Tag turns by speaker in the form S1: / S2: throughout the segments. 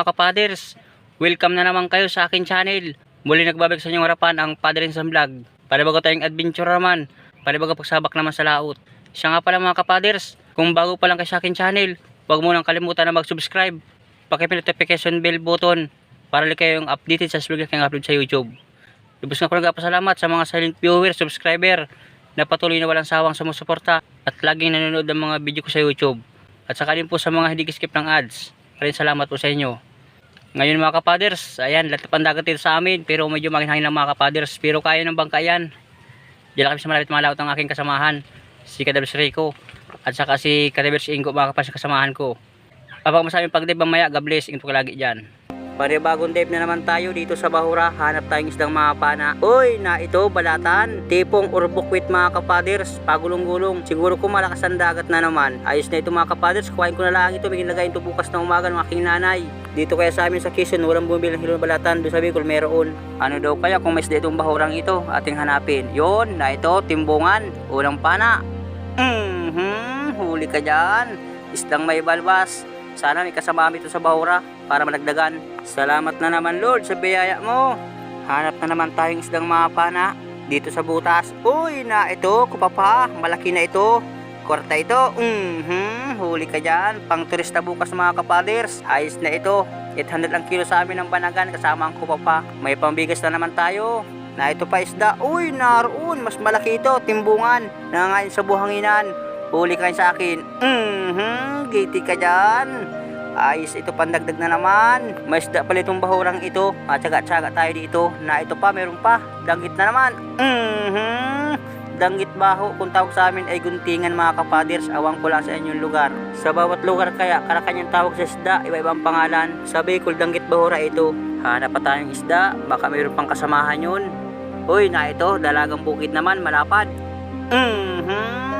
S1: mga kapaders, welcome na naman kayo sa akin channel. Muli nagbabalik sa inyong harapan ang Padre sa Vlog. Panibago tayong adventure naman, panibago pagsabak naman sa laot. Siya nga pala mga kapaders, kung bago pa lang kayo sa akin channel, huwag mo nang kalimutan na mag-subscribe. Pakipin notification bell button para li kayong updated sa vlog na upload sa YouTube. Lubos nga ko nagpasalamat sa mga silent viewer, subscriber na patuloy na walang sawang sumusuporta at laging nanonood ng mga video ko sa YouTube. At saka din po sa mga hindi skip ng ads. Maraming salamat po sa inyo. Ngayon mga kapaders, ayan, ng dagat dito sa amin, pero medyo makinhangin ng mga kapaders, pero kaya ng bangka yan. Diyan lang kami sa malapit mga laot ng aking kasamahan, si Kadabers Rico, at saka si Kadabers Ingo, mga kapaders kasamahan ko. Kapag masaming pagdive mamaya, God bless, ingat po lagi dyan. Panibagong dive na naman tayo dito sa Bahura. Hanap tayong isdang mga pana. Uy, na ito, balatan. Tipong urbukwit mga kapaders. Pagulong-gulong. Siguro kung malakas ang dagat na naman. Ayos na ito mga kapaders. Kuhain ko na lang ito. May ginagayin ito bukas na umaga ng aking nanay. Dito kaya sa amin sa Quezon, walang bumili ng hilong balatan. Doon sa Bicol, meron. Ano daw kaya kung may isda itong bahurang ito? Ating hanapin. Yon, na ito, timbungan. Ulang pana. Mhm, huli ka dyan. Isdang may balbas. Sana may kasama kami ito sa bahura para malagdagan. Salamat na naman Lord sa biyaya mo. Hanap na naman tayong isdang mga pana dito sa butas. Uy, na ito, kupapa, malaki na ito. Korta ito, mhm, huli ka dyan. Pang turista bukas mga kapaders. Ayos na ito. 800 ang kilo sa amin ng banagan kasama ang kupapa. May pambigas na naman tayo. Na ito pa isda. Uy, naroon, mas malaki ito, timbungan. Nangangain sa buhanginan. Huli ka sa akin. Mhm, giti ka dyan. Ayos ito pandagdag na naman. May isda pala itong bahurang ito. At tsaga-tsaga tayo dito. Na ito pa, meron pa. Danggit na naman. Mhm. Danggit baho kung tawag sa amin ay guntingan mga kapaders. Awang ko lang sa inyong lugar. Sa bawat lugar kaya, karakanyang tawag sa isda, iba-ibang pangalan. Sa Bicol, danggit bahura ito. Hanap pa tayong isda. Baka meron pang kasamahan yun. Uy, na ito, dalagang bukid naman, malapad.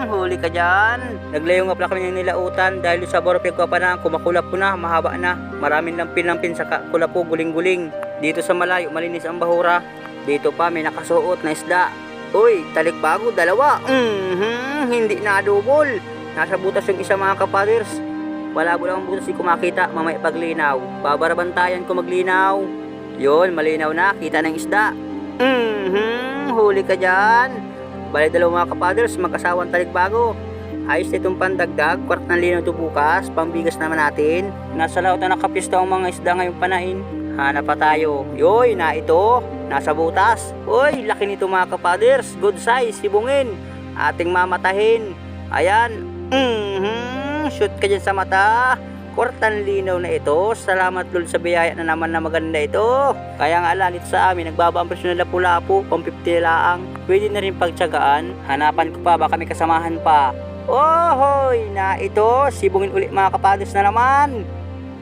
S1: Huli ka dyan. Naglayong nga pala kami ng nilautan dahil sa boropig ko pa na, kumakulap ko na, mahaba na. Maraming lampin-lampin sa kulap ko, guling-guling. Dito sa malayo, malinis ang bahura. Dito pa, may nakasuot na isda. Uy, talikbago, dalawa. Mhm, hindi na double. Nasa butas yung isa mga kapaders. Wala mo lang ang butas di ko makita, mamaya paglinaw. Babarabantayan ko maglinaw. Yon, malinaw na, kita ng isda. Mhm, huli ka dyan. Bali dalawa mga kapaders, magkasawang talikbago. Ayos na itong pandagdag, kwart ng linaw ito bukas, pambigas naman natin. Nasa laot na nakapista ang mga isda ngayong panain. Hanap pa tayo. Yoy, na ito, nasa butas. Uy, laki nito mga kapaders, good size, sibungin. Ating mamatahin. Ayan, mhm, shoot ka dyan sa mata. Kwartan linaw na ito. Salamat Lord sa biyaya na naman na maganda ito. Kaya nga ala sa amin, nagbaba ang presyo ng lapu-lapu, pang 50 laang. Pwede na rin pagtsagaan. Hanapan ko pa, baka may kasamahan pa. Ohoy, na ito. Sibungin ulit mga kapadres na naman.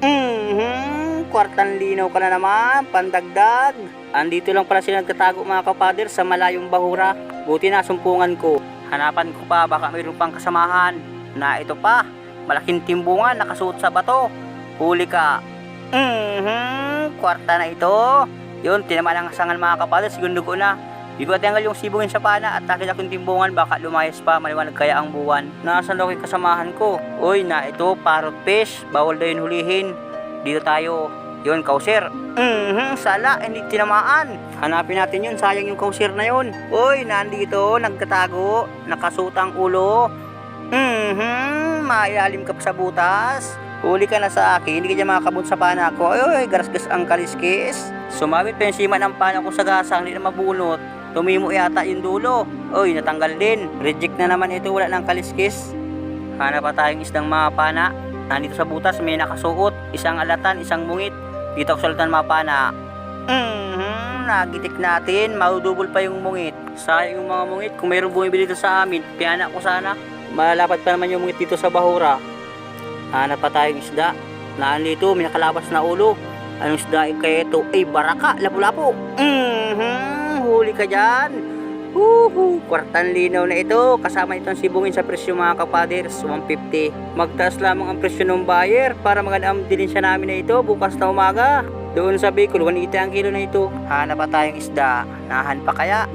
S1: Mhm, kwartan linaw ka na naman, pandagdag. Andito lang pala sila nagtatago mga kapadres sa malayong bahura. Buti na sumpungan ko. Hanapan ko pa, baka mayroon pang kasamahan. Na ito pa, malaking timbungan nakasuot sa bato. Huli ka. Mhm, kwarta na ito. Yun, tinamaan ang asangan mga kapadres, segundo ko na. Hindi ko tingal yung sibungin sa pana at takit akong timbungan baka lumayas pa, maliwanag kaya ang buwan. Nasaan daw yung kasamahan ko? Uy, na ito, parrot fish. Bawal daw yun hulihin. Dito tayo. Yun, kauser. Mhm, sala, hindi tinamaan. Hanapin natin yun, sayang yung kauser na yun. Uy, nandito, nagkatago, nakasutang ulo. Mhm, mailalim ka pa sa butas. Huli ka na sa akin, hindi ka dyan makakabot sa pana ko. Ay, ay, garasgas ang kaliskis. Sumabit pa yung sima ng pana ko sa gasang, hindi na mabunot. Tumimo yata yung dulo. Uy, natanggal din. Reject na naman ito, wala ng kaliskis. Hanap pa tayong isdang mga pana. Nandito sa butas, may nakasuot. Isang alatan, isang mungit. Dito ako sa alatan mga pana. Mhm, nagitik natin. Maudubol pa yung mungit. Sayang yung mga mungit. Kung mayroong bumibili dito sa amin, piyana ko sana. Malapad pa naman yung mungit dito sa Bahura. Hanap pa tayong isda. Naan dito, may nakalabas na ulo. Anong isda kaya ito? Ay, baraka, lapu-lapu. Mhm, huli ka dyan. Huhu, kwartan linaw na ito. Kasama itong sibungin sa presyo mga kapaders, 150. Magtaas lamang ang presyo ng buyer para magandang din siya namin na ito bukas na umaga. Doon sa Bicol, 180 ang kilo na ito. Hanap pa tayong isda. Nahan pa kaya?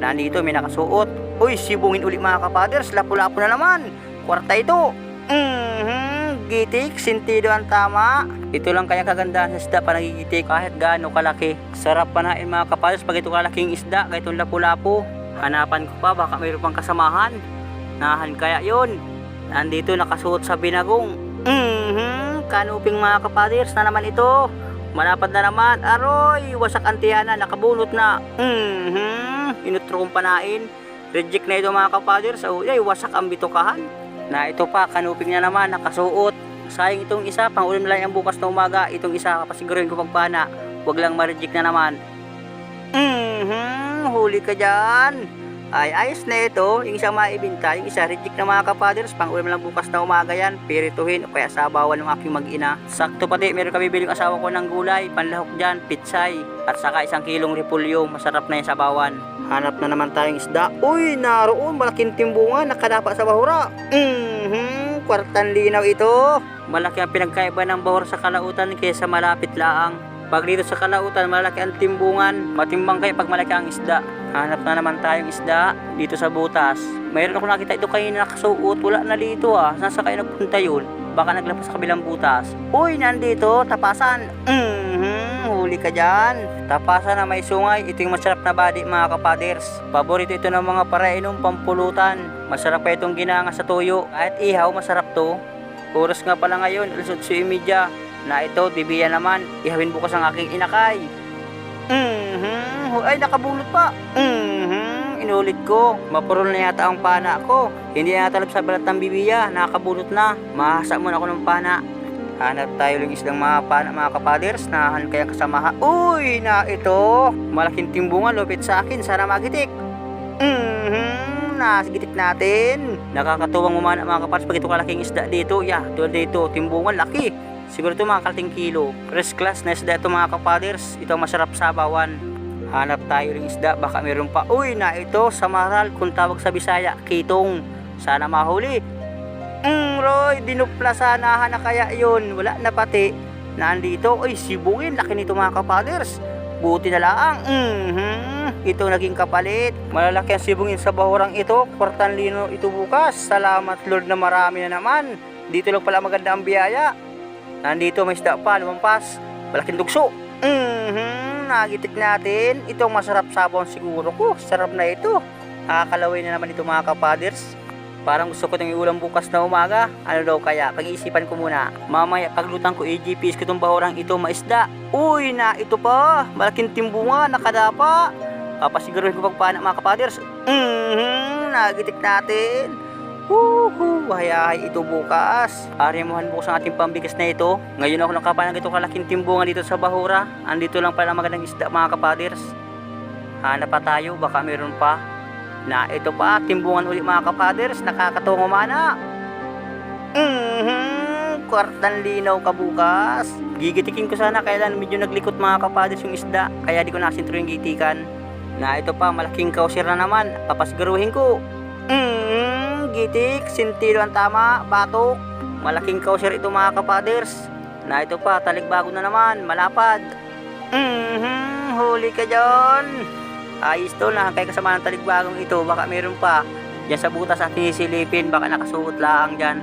S1: Nandito may nakasuot. Uy, sibungin ulit mga kapaders. Lapu-lapu na naman. Kwarta ito. Mhm, gitik, sintido ang tama. Ito lang kaya kagandahan sa isda pa nagigitik kahit gaano kalaki. Sarap panain mga kapalos pag ito kalaking isda, kahit itong lapu-lapu. Hanapan ko pa, baka mayroon pang kasamahan. Nahan kaya yon. Nandito nakasuot sa binagong. Mhm, kanuping mga kapaders na naman ito. Malapad na naman. Aroy, wasak antihana, nakabunot na. Mhm, inutro kong panain. Reject na ito mga kapaders. Oh, ay, wasak ang bitukahan. Na ito pa, kanuping na naman, nakasuot. Sayang itong isa, pang ulam na lang yan bukas na umaga. Itong isa, kapasiguruhin ko pagpana. Huwag lang ma-reject na naman. Mhm, huli ka dyan. Ay, ayos na ito. Yung isa maibinta, yung isa reject na mga kapaders. Pang ulam lang bukas na umaga yan. Pirituhin o kaya sabawan ng aking mag-ina. Sakto pati, meron kami biling asawa ko ng gulay. Panlahok dyan, pitsay. At saka isang kilong repulyo. Masarap na yung sabawan. Hanap na naman tayong isda. Uy, naroon. Malaking timbungan. Nakadapa sa bahura. Mhm, kwartan linaw ito. Malaki ang pinagkaiba ng bahura sa kalautan kaysa malapit laang. Pag dito sa kalautan, malaki ang timbungan. Matimbang kayo pag malaki ang isda. Hanap na naman tayong isda dito sa butas. Mayroon ako nakita ito kayo nakasuot. Wala na dito ah. Nasa kayo nagpunta yun? Baka naglapas sa kabilang butas. Uy, nandito. Tapasan. Mhm, huli ka dyan. Tapasan na may sungay. Ito yung masarap na body mga kapaders. Paborito ito ng mga parainom pampulutan. Masarap pa itong ginanga sa tuyo. Kahit ihaw, masarap to. Oras nga pala ngayon, alas 8.30 na ito, tibiya naman, ihawin bukas ang aking inakay. Mhm, ay nakabulot pa. Mhm, inulit ko. Mapurol na yata ang pana ko. Hindi na talab sa balat ng bibiya, nakakabulot na. Mahasa muna ako ng pana. Hanap tayo lang islang mga pana, mga kapaders, na han kaya kasamaha. Uy, na ito. Malaking timbungan, lupit sa akin, sana magitik. Mhm, nasigitik natin. Nakakatuwang umana mga kapaders pag ito kalaking isda dito. Yeah, tulad dito, timbungan, laki. Siguro ito mga kalating kilo. First class na isda ito mga kapaders. Ito masarap sa bawan. Hanap tayo ng isda, baka meron pa. Uy, na ito, samaral, kung tawag sa Bisaya, kitong. Sana mahuli. Roy, dinupla sana na kaya yun. Wala na pati. Nandito, ay sibungin, laki nito mga kapaders. Buti na lang. Mhm. Ito naging kapalit. Malalaki ang sibungin sa bahurang ito. Kwartan lino ito bukas. Salamat Lord na marami na naman. Dito lang pala maganda ang biyaya. Nandito may isda pa, lumampas. Malaking dugso. Mhm. Nagitik natin. Ito masarap sabon siguro ko. Sarap na ito. Nakakalaway na naman ito mga kapaders. Parang gusto ko itong iulam bukas na umaga. Ano daw kaya? Pag-iisipan ko muna. Mamaya paglutang ko EGPs ko itong bahurang ito maisda. Uy na ito pa. Malaking timbunga. Nakadapa. Papasiguruhin ko pagpana mga kapaders. Mhm. Nagitik natin. Woohoo! Hayahay ito bukas. Arimuhan bukas ang ating pambigas na ito. Ngayon ako nakapanag ito kalaking timbungan dito sa Bahura. Andito lang pala magandang isda mga kapaders. Hanap pa tayo, baka meron pa. Na ito pa, timbungan uli mga kapaders. Nakakatawang umana. Mhm, kwartan linaw ka bukas. Gigitikin ko sana kailan medyo naglikot mga kapaders yung isda. Kaya di ko nasintro yung gitikan. Na ito pa, malaking kausir na naman. Papasiguruhin ko. Mhm, gitik, sentido ang tama, batok. Malaking kausir ito mga kapaders. Na ito pa, talikbago na naman, malapad. Mhm, huli ka dyan. Ayos to, nakakay kasama ng taligbagong ito. Baka meron pa. Diyan sa butas ating isilipin, baka nakasuot lang dyan.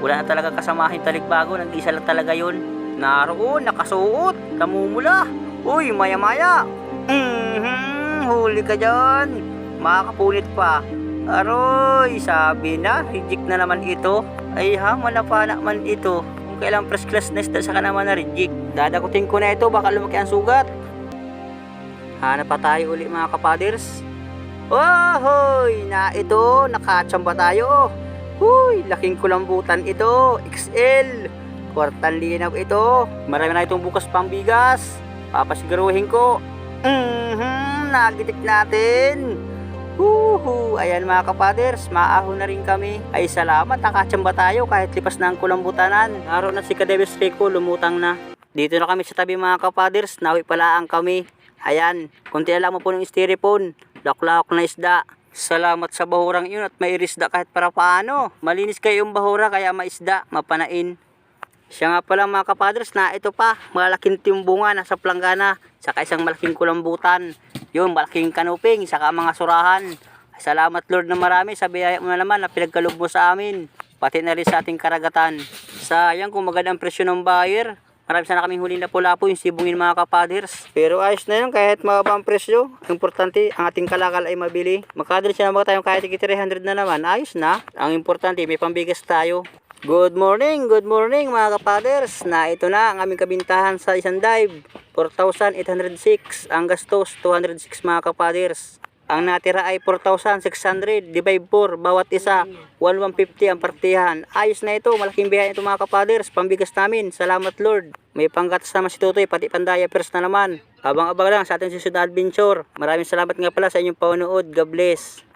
S1: Wala na talaga kasamahin talikbago, nag-isa lang talaga yun. Naroon, nakasuot, namumula. Uy, maya-maya. Mhm, huli ka dyan. Makakapunit pa. Aroy, sabi na, reject na naman ito. Ay ha, manapana man ito. Kung kailang first class na isda, saka naman na reject. Dadakutin ko na ito, baka lumaki ang sugat. Hanap pa tayo uli mga kapaders. Wahoy! Na ito, nakachamba tayo. Huy, laking kulambutan ito. XL. Kwartan linaw ito. Marami na itong bukas pambigas. Papasiguruhin ko. Mhm, nagitik natin. Huhu, ayan mga kapaders, maahon na rin kami. Ay salamat, nakachamba tayo kahit lipas na ang kulambutanan. Naroon na si Kadebes Rico, lumutang na. Dito na kami sa tabi mga kapaders, nawi pala ang kami. Ayan, kunti na lang mo po ng styrofoam. Laklak na isda. Salamat sa bahurang yun at may irisda kahit para paano. Malinis kayo yung bahura kaya maisda, mapanain. Siya nga pala mga kapadres na ito pa, malaking timbunga nasa planggana, saka isang malaking kulambutan. Yun, malaking kanuping, saka mga surahan. Salamat Lord na marami sa biyaya mo na naman na pinagkaloob mo sa amin, pati na rin sa ating karagatan. Sayang kung maganda ang presyo ng buyer. Marami sana kaming huli na pula po yung sibungin mga kapaders. Pero ayos na yun kahit mababa ang presyo. Importante, ang ating kalakal ay mabili. Makadali siya naman tayong kahit 300 na naman. Ayos na. Ang importante, may pambigas tayo. Good morning, good morning mga kapaders. Na ito na ang aming kabintahan sa isang dive. 4,806. Ang gastos, 206 mga kapaders. Ang natira ay 4,600 divide 4 bawat isa 1,150 ang partihan. Ayos na ito, malaking biyahe ito mga kapaders, pambigas namin. Salamat Lord. May panggatas naman si Tutoy, pati pandaya first na naman. Abang-abang lang sa ating susunod adventure. Maraming salamat nga pala sa inyong panonood. God bless.